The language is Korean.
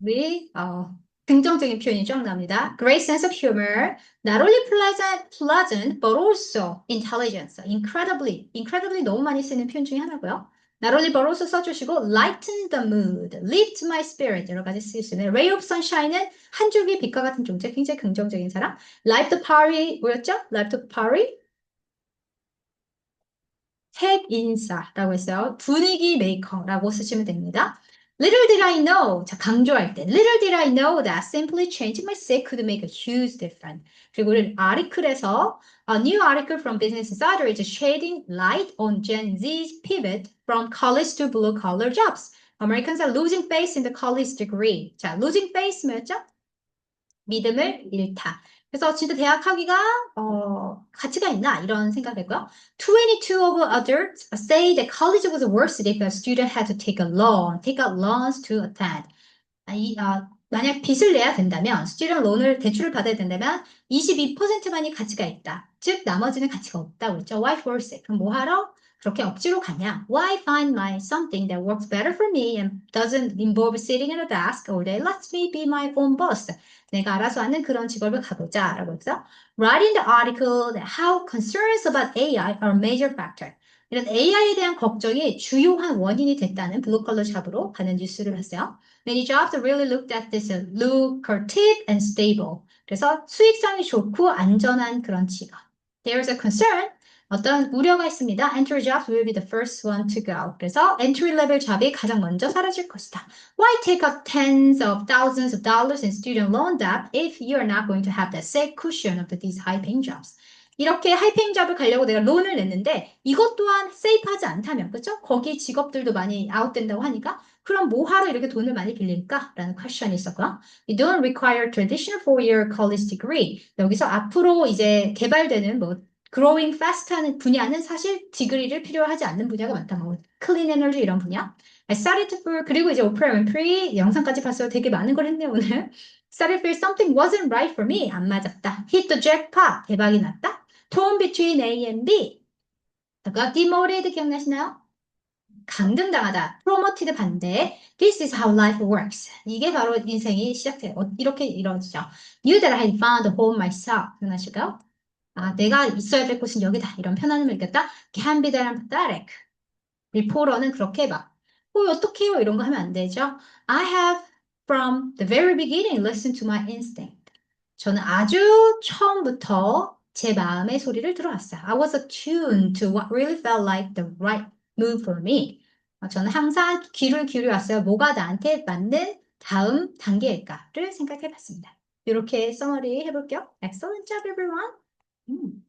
우리 어, 긍정적인 표현이 쫙 나옵니다. Great sense of humor, not only pleasant, pleasant, but also intelligence. Incredibly, incredibly 너무 많이 쓰는 표현 중에 하나고요. Not only but also 써주시고 lighten the mood, lift my spirit 여러 가지 쓰실 수 있는 Ray of Sunshine은 한 줄기 빛과 같은 존재, 굉장히 긍정적인 사람. Light the party 뭐였죠? Light the party 핵 인싸라고 했어요. 분위기 메이커라고 쓰시면 됩니다. Little did I know. 자, 강조할 때. Little did I know that simply changing my seat could make a huge difference. 그리고 우리 아리클에서 A new article from Business Insider is shedding light on Gen Z's pivot from college to blue collar jobs. Americans are losing faith in the college degree. 자, losing faith 뭐였죠? 믿음을 잃다. 그래서 진짜 대학 하기가 어, 가치가 있나 이런 생각했고요. 22 of adults say that college was worse if a student had to take a loan, take out loans to attend. 아, 이, 아, 만약 빚을 내야 된다면, student loan을 대출을 받아야 된다면 22%만이 가치가 있다. 즉 나머지는 가치가 없다고 그랬죠. Why force it? 그럼 뭐 하러 그렇게 억지로 가냐? Why find my something that works better for me and doesn't involve sitting at a desk all day? Let me be my own boss. 내가 알아서 하는 그런 직업을 가보자 라고 했죠. Write in the article that how concerns about AI are a major factor. 이런 AI에 대한 걱정이 주요한 원인이 됐다는 블루컬러 샵으로 가는 뉴스를 봤어요. Many jobs really looked at this lucrative and stable. 그래서 수익성이 좋고 안전한 그런 직업. There's a concern. 어떤 우려가 있습니다. Entry jobs will be the first one to go. 그래서 entry level 잡이 가장 먼저 사라질 것이다. Why take up tens of thousands of dollars in student loan debt if you're not going to have the safe cushion of these high-paying jobs? 이렇게 하이페잉 잡을 가려고 내가 론을 냈는데 이것 또한 세이프하지 않다면 그죠? 거기 직업들도 많이 아웃된다고 하니까 그럼 뭐하러 이렇게 돈을 많이 빌릴까? 라는 퀘션이 있었고요. You don't require traditional four-year college degree. 여기서 앞으로 이제 개발되는 뭐 growing fast 하는 분야는 사실 디그리를 필요하지 않는 분야가 많다. 뭐 clean energy 이런 분야. I started feel 그리고 이제 오프라 윈프리 영상까지 봤어요. 되게 많은 걸 했네 오늘. Started feel something wasn't right for me. 안 맞았다. Hit the jackpot. 대박이 났다. Torn between A and B. 아까 demoted 기억나시나요? 강등당하다. promoted 반대. This is how life works. 이게 바로 인생이 시작돼요. 어, 이렇게 이루어지죠. Knew that I had found a home myself. 기억나실까요? 아, 내가 있어야 될 곳은 여기다. 이런 편안함을 느꼈다. Can be that I'm pathetic. 리포러는 그렇게 막, 어, 어떡해요? 이런 거 하면 안 되죠. I have from the very beginning listened to my instinct. 저는 아주 처음부터 제 마음의 소리를 들어왔어요. I was attuned to what really felt like the right move for me. 어, 저는 항상 귀를 기울여왔어요. 뭐가 나한테 맞는 다음 단계일까를 생각해 봤습니다. 이렇게 써머리 해볼게요. Excellent job, everyone. 음.